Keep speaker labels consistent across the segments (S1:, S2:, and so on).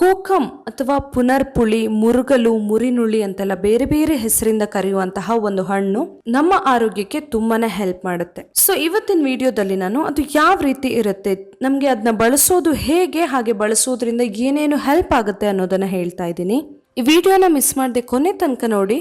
S1: ಕೋಕಂ ಅಥವಾ ಪುನರ್ಪುಳಿ, ಮುರುಗಲು, ಮುರಿನುಳಿ ಅಂತೆಲ್ಲ ಬೇರೆ ಬೇರೆ ಹೆಸರಿಂದ ಕರೆಯುವಂತಹ ಒಂದು ಹಣ್ಣು ನಮ್ಮ ಆರೋಗ್ಯಕ್ಕೆ ತುಂಬಾನೇ ಹೆಲ್ಪ್ ಮಾಡುತ್ತೆ. ಸೊ ಇವತ್ತಿನ ವಿಡಿಯೋದಲ್ಲಿ ನಾನು ಅದು ಯಾವ ರೀತಿ ಇರುತ್ತೆ, ನಮಗೆ ಅದನ್ನ ಬಳಸೋದು ಹೇಗೆ, ಹಾಗೆ ಬಳಸೋದ್ರಿಂದ ಏನೇನು ಹೆಲ್ಪ್ ಆಗುತ್ತೆ ಅನ್ನೋದನ್ನ ಹೇಳ್ತಾ ಇದ್ದೀನಿ. ಈ ವಿಡಿಯೋನ ಮಿಸ್ ಮಾಡದೆ ಕೊನೆ ತನಕ ನೋಡಿ,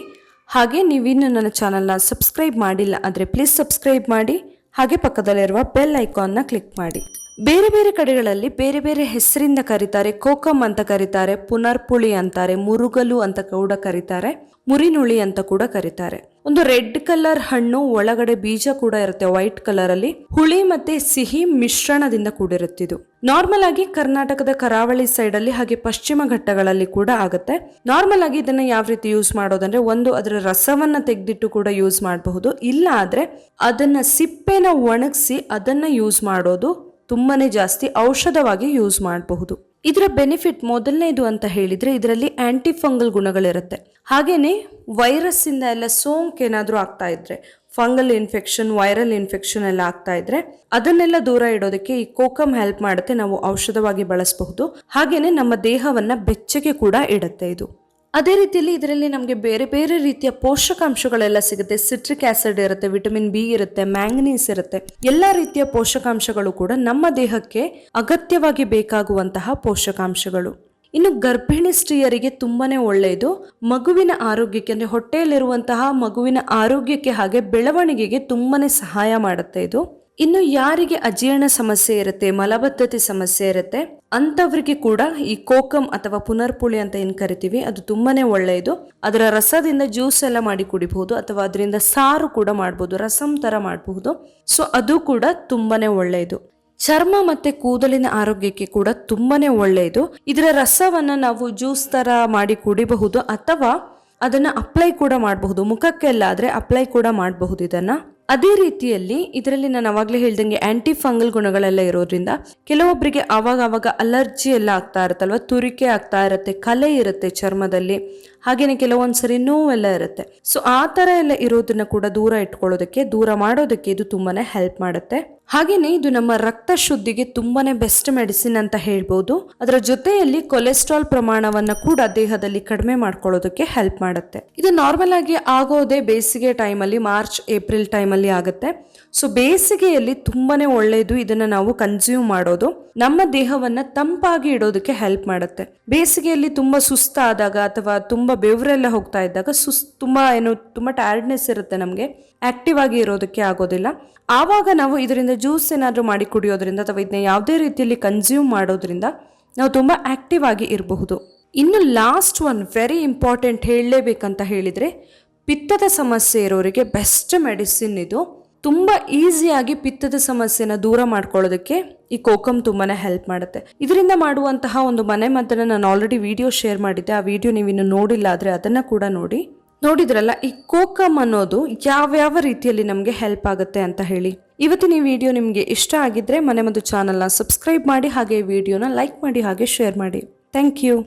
S1: ಹಾಗೆ ನೀವಿನ್ನು ನನ್ನ ಚಾನಲ್ನ ಸಬ್ಸ್ಕ್ರೈಬ್ ಮಾಡಿಲ್ಲ ಆದರೆ ಪ್ಲೀಸ್ ಸಬ್ಸ್ಕ್ರೈಬ್ ಮಾಡಿ, ಹಾಗೆ ಪಕ್ಕದಲ್ಲಿರುವ ಬೆಲ್ ಐಕಾನ್ನ ಕ್ಲಿಕ್ ಮಾಡಿ. ಬೇರೆ ಬೇರೆ ಕಡೆಗಳಲ್ಲಿ ಬೇರೆ ಬೇರೆ ಹೆಸರಿಂದ ಕರೀತಾರೆ ಕೋಕಮ್ ಅಂತ ಕರೀತಾರೆ, ಪುನರ್ಪುಳಿ ಅಂತಾರೆ, ಮುರುಗಲು ಅಂತ ಕೂಡ ಕರೀತಾರೆ, ಮುರಿನುಳಿ ಅಂತ ಕೂಡ ಕರೀತಾರೆ. ಒಂದು ರೆಡ್ ಕಲರ್ ಹಣ್ಣು, ಒಳಗಡೆ ಬೀಜ ಕೂಡ ಇರುತ್ತೆ ವೈಟ್ ಕಲರ್ ಅಲ್ಲಿ ಹುಳಿ ಮತ್ತೆ ಸಿಹಿ ಮಿಶ್ರಣದಿಂದ ಕೂಡಿರುತ್ತಿದ್ದು ನಾರ್ಮಲ್ ಆಗಿ ಕರ್ನಾಟಕದ ಕರಾವಳಿ ಸೈಡ್ ಅಲ್ಲಿ ಹಾಗೆ ಪಶ್ಚಿಮ ಘಟ್ಟಗಳಲ್ಲಿ ಕೂಡ ಆಗುತ್ತೆ. ನಾರ್ಮಲ್ ಆಗಿ ಇದನ್ನ ಯಾವ ರೀತಿ ಯೂಸ್ ಮಾಡೋದಂದ್ರೆ ಒಂದು ಅದರ ರಸವನ್ನ ತೆಗೆದಿಟ್ಟು ಕೂಡ ಯೂಸ್ ಮಾಡಬಹುದು. ಇಲ್ಲ ಆದ್ರೆ ಅದನ್ನ ಸಿಪ್ಪೆನ ಒಣಗಿಸಿ ಅದನ್ನ ಯೂಸ್ ಮಾಡೋದು ತುಂಬಾನೇ ಜಾಸ್ತಿ ಔಷಧವಾಗಿ ಯೂಸ್ ಮಾಡಬಹುದು. ಇದರ ಬೆನಿಫಿಟ್ ಮೊದಲನೇದು ಅಂತ ಹೇಳಿದ್ರೆ ಇದರಲ್ಲಿ ಆಂಟಿ ಫಂಗಲ್ ಗುಣಗಳಿರುತ್ತೆ. ಹಾಗೇನೆ ವೈರಸ್ ಇಂದ ಎಲ್ಲ ಸೋಂಕು ಏನಾದರೂ ಆಗ್ತಾ ಇದ್ರೆ, ಫಂಗಲ್ ಇನ್ಫೆಕ್ಷನ್, ವೈರಲ್ ಇನ್ಫೆಕ್ಷನ್ ಎಲ್ಲ ಆಗ್ತಾ ಇದ್ರೆ ಅದನ್ನೆಲ್ಲ ದೂರ ಇಡೋದಕ್ಕೆ ಈ ಕೋಕಮ್ ಹೆಲ್ಪ್ ಮಾಡುತ್ತೆ, ನಾವು ಔಷಧವಾಗಿ ಬಳಸಬಹುದು. ಹಾಗೇನೆ ನಮ್ಮ ದೇಹವನ್ನ ಬೆಚ್ಚಗೆ ಕೂಡ ಇಡುತ್ತೆ ಇದು. ಅದೇ ರೀತಿಯಲ್ಲಿ ಇದರಲ್ಲಿ ನಮಗೆ ಬೇರೆ ಬೇರೆ ರೀತಿಯ ಪೋಷಕಾಂಶಗಳೆಲ್ಲ ಸಿಗುತ್ತೆ. ಸಿಟ್ರಿಕ್ ಆಸಿಡ್ ಇರುತ್ತೆ, ವಿಟಮಿನ್ ಬಿ ಇರುತ್ತೆ, ಮ್ಯಾಂಗನೀಸ್ ಇರುತ್ತೆ. ಎಲ್ಲ ರೀತಿಯ ಪೋಷಕಾಂಶಗಳು ಕೂಡ ನಮ್ಮ ದೇಹಕ್ಕೆ ಅಗತ್ಯವಾಗಿ ಬೇಕಾಗುವಂತಹ ಪೋಷಕಾಂಶಗಳು. ಇನ್ನು ಗರ್ಭಿಣಿ ಸ್ತ್ರೀಯರಿಗೆ ತುಂಬಾನೇ ಒಳ್ಳೆಯದು. ಮಗುವಿನ ಆರೋಗ್ಯಕ್ಕೆ ಅಂದ್ರೆ ಹೊಟ್ಟೆಯಲ್ಲಿರುವಂತಹ ಮಗುವಿನ ಆರೋಗ್ಯಕ್ಕೆ ಹಾಗೆ ಬೆಳವಣಿಗೆಗೆ ತುಂಬಾನೇ ಸಹಾಯ ಮಾಡುತ್ತೆ ಇದು. ಇನ್ನು ಯಾರಿಗೆ ಅಜೀರ್ಣ ಸಮಸ್ಯೆ ಇರುತ್ತೆ, ಮಲಬದ್ಧತೆ ಸಮಸ್ಯೆ ಇರುತ್ತೆ, ಅಂಥವ್ರಿಗೆ ಕೂಡ ಈ ಕೋಕಮ್ ಅಥವಾ ಪುನರ್ಪುಳಿ ಅಂತ ಏನು ಕರಿತೀವಿ, ಅದು ತುಂಬಾನೇ ಒಳ್ಳೆಯದು. ಅದರ ರಸದಿಂದ ಜ್ಯೂಸ್ ಎಲ್ಲ ಮಾಡಿ ಕುಡಿಬಹುದು, ಅಥವಾ ಅದರಿಂದ ಸಾರು ಕೂಡ ಮಾಡಬಹುದು ರಸಂ ತರ ಮಾಡಬಹುದು. ಸೊ ಅದು ಕೂಡ ತುಂಬಾನೇ ಒಳ್ಳೆಯದು. ಚರ್ಮ ಮತ್ತೆ ಕೂದಲಿನ ಆರೋಗ್ಯಕ್ಕೆ ಕೂಡ ತುಂಬಾನೇ ಒಳ್ಳೆಯದು. ಇದರ ರಸವನ್ನ ನಾವು ಜ್ಯೂಸ್ ತರ ಮಾಡಿ ಕುಡಿಬಹುದು, ಅಥವಾ ಅದನ್ನ ಅಪ್ಲೈ ಕೂಡ ಮಾಡಬಹುದು. ಮುಖಕ್ಕೆಲ್ಲ ಆದ್ರೆ ಅಪ್ಲೈ ಕೂಡ ಮಾಡಬಹುದು ಇದನ್ನ. ಅದೇ ರೀತಿಯಲ್ಲಿ ಇದರಲ್ಲಿ ನಾನು ಅವಾಗಲೇ ಹೇಳ್ದಂಗೆ ಆಂಟಿ ಫಂಗಲ್ ಗುಣಗಳೆಲ್ಲ ಇರೋದ್ರಿಂದ ಕೆಲವೊಬ್ಬರಿಗೆ ಅವಾಗ ಅವಾಗ ಅಲರ್ಜಿ ಎಲ್ಲ ಆಗ್ತಾ ಇರುತ್ತಲ್ವ? ತುರಿಕೆ ಆಗ್ತಾ ಇರುತ್ತೆ, ಕಲೆ ಇರುತ್ತೆ ಚರ್ಮದಲ್ಲಿ. ಹಾಗೇನೆ ಕೆಲವೊಂದ್ಸರಿ ನೋವೆಲ್ಲ ಇರುತ್ತೆ. ಸೊ ಆ ತರ ಎಲ್ಲ ಇರೋದನ್ನ ಕೂಡ ದೂರ ಇಟ್ಕೊಳ್ಳೋದಕ್ಕೆ, ದೂರ ಮಾಡೋದಕ್ಕೆ ಇದು ತುಂಬಾನೇ ಹೆಲ್ಪ್ ಮಾಡುತ್ತೆ. ಹಾಗೇನೆ ಇದು ನಮ್ಮ ರಕ್ತ ಶುದ್ಧಿಗೆ ತುಂಬಾನೇ ಬೆಸ್ಟ್ ಮೆಡಿಸಿನ್ ಅಂತ ಹೇಳ್ಬೋದು. ಅದರ ಜೊತೆಯಲ್ಲಿ ಕೊಲೆಸ್ಟ್ರಾಲ್ ಪ್ರಮಾಣವನ್ನ ಕೂಡ ದೇಹದಲ್ಲಿ ಕಡಿಮೆ ಮಾಡ್ಕೊಳ್ಳೋದಕ್ಕೆ ಹೆಲ್ಪ್ ಮಾಡುತ್ತೆ. ಇದು ನಾರ್ಮಲ್ ಆಗಿ ಆಗೋದೇ ಬೇಸಿಗೆ ಟೈಮಲ್ಲಿ ಮಾರ್ಚ್ ಏಪ್ರಿಲ್ ಟೈಮಲ್ಲಿ ಆಗುತ್ತೆ. ಸೊ ಬೇಸಿಗೆಯಲ್ಲಿ ತುಂಬಾನೇ ಒಳ್ಳೆಯದು ಇದನ್ನ ನಾವು ಕನ್ಸ್ಯೂಮ್ ಮಾಡೋದು. ನಮ್ಮ ದೇಹವನ್ನ ತಂಪಾಗಿ ಇಡೋದಕ್ಕೆ ಹೆಲ್ಪ್ ಮಾಡುತ್ತೆ. ಬೇಸಿಗೆಯಲ್ಲಿ ತುಂಬಾ ಸುಸ್ತಾದಾಗ ಅಥವಾ ತುಂಬಾ ಬೆವರೆಲ್ಲ ಹೋಗ್ತಾ ಇದ್ದಾಗ ಸುಸ್ ತುಂಬ ಏನು, ತುಂಬ ಟಯರ್ಡ್ನೆಸ್ ಇರುತ್ತೆ ನಮಗೆ. ಆಕ್ಟಿವ್ ಆಗಿ ಇರೋದಕ್ಕೆ ಆಗೋದಿಲ್ಲ. ಆವಾಗ ನಾವು ಇದರಿಂದ ಜ್ಯೂಸ್ ಏನಾದರೂ ಮಾಡಿ ಕುಡಿಯೋದ್ರಿಂದ ಅಥವಾ ಇದನ್ನ ಯಾವುದೇ ರೀತಿಯಲ್ಲಿ ಕನ್ಸ್ಯೂಮ್ ಮಾಡೋದ್ರಿಂದ ನಾವು ತುಂಬ ಆಕ್ಟಿವ್ ಆಗಿ ಇರಬಹುದು. ಇನ್ನು ಲಾಸ್ಟ್ ಒನ್ ವೆರಿ ಇಂಪಾರ್ಟೆಂಟ್ ಹೇಳಲೇಬೇಕಂತ ಹೇಳಿದರೆ, ಪಿತ್ತದ ಸಮಸ್ಯೆ ಇರೋರಿಗೆ ಬೆಸ್ಟ್ ಮೆಡಿಸಿನ್ ಇದು. ತುಂಬ ಈಸಿಯಾಗಿ ಪಿತ್ತದ ಸಮಸ್ಯೆನ ದೂರ ಮಾಡ್ಕೊಳ್ಳೋದಕ್ಕೆ ಈ ಕೋಕಮ್ ತುಂಬಾ ಹೆಲ್ಪ್ ಮಾಡುತ್ತೆ. ಇದರಿಂದ ಮಾಡುವಂತಹ ಒಂದು ಮನೆ ಮದ್ದನ್ನ ನಾನು ಆಲ್ರೆಡಿ ವಿಡಿಯೋ ಶೇರ್ ಮಾಡಿದ್ದೆ. ಆ ವಿಡಿಯೋ ನೀವು ಇನ್ನು ನೋಡಿಲ್ಲ ಆದರೆ ಅದನ್ನ ಕೂಡ ನೋಡಿ. ನೋಡಿದ್ರಲ್ಲ, ಈ ಕೋಕಮ್ ಅನ್ನೋದು ಯಾವ್ಯಾವ ರೀತಿಯಲ್ಲಿ ನಮಗೆ ಹೆಲ್ಪ್ ಆಗುತ್ತೆ ಅಂತ ಹೇಳಿ. ಇವತ್ತಿನ ಈ ವಿಡಿಯೋ ನಿಮಗೆ ಇಷ್ಟ ಆಗಿದ್ರೆ ಮನೆ ಮದ್ದು ಚಾನಲ್ನ ಸಬ್ಸ್ಕ್ರೈಬ್ ಮಾಡಿ, ಹಾಗೆ ವಿಡಿಯೋನ ಲೈಕ್ ಮಾಡಿ, ಹಾಗೆ ಶೇರ್ ಮಾಡಿ. Thank you